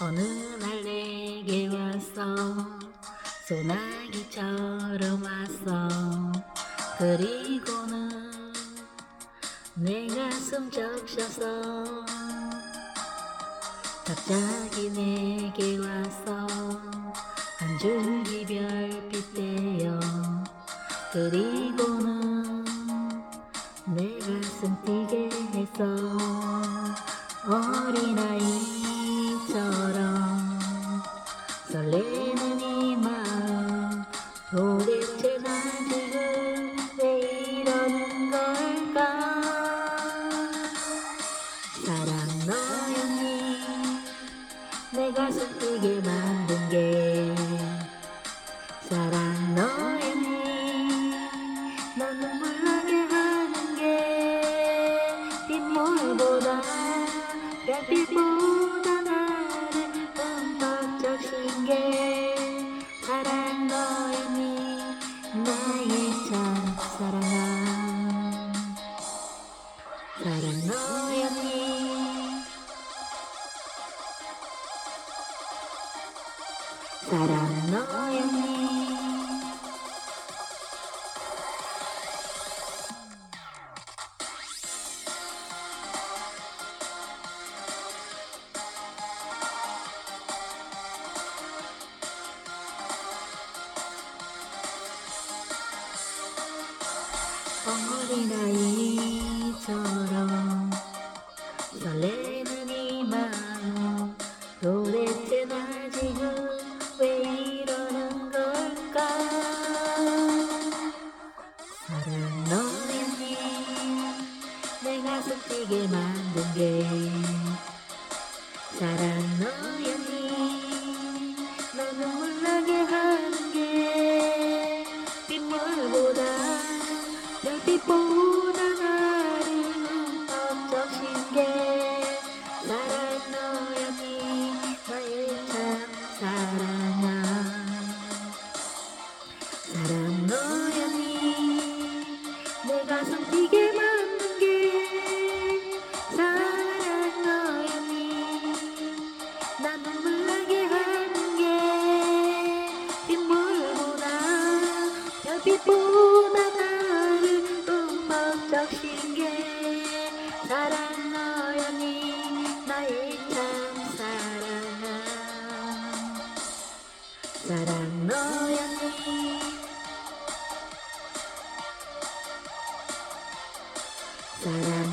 어느 날 내게 왔어. 소나기처럼 왔어. 그리고는 내 가슴 적셔서 갑자기 내게 왔어. 한 줄기 별빛 떼어. 그리고 했어. 어린아이처럼 설레는 이 마음 도대체 난 지금 왜 이러는 걸까? 사랑 너였니? 내 가슴 뛰게 만든 게 사랑 빗물보다 별빛보다 나를 흠뻑 적신 게 사랑 너였니 나의 참 사랑아. 사랑 너였니? 사랑 너였니 어린아이처럼 설레는 이 마음 도대체 나 지금 왜 이러는 걸까? 사랑 너였니 내 가슴 뛰게 만든 게 사랑 너였니 별빛보다 나를 흠뻑 적신 게 사랑 너였니? 나의 참 사랑아. 사랑 너였니? 내 가슴 뛰게 하신 게 나란 너였니 나의 참 사랑. 사랑 너였니 사랑.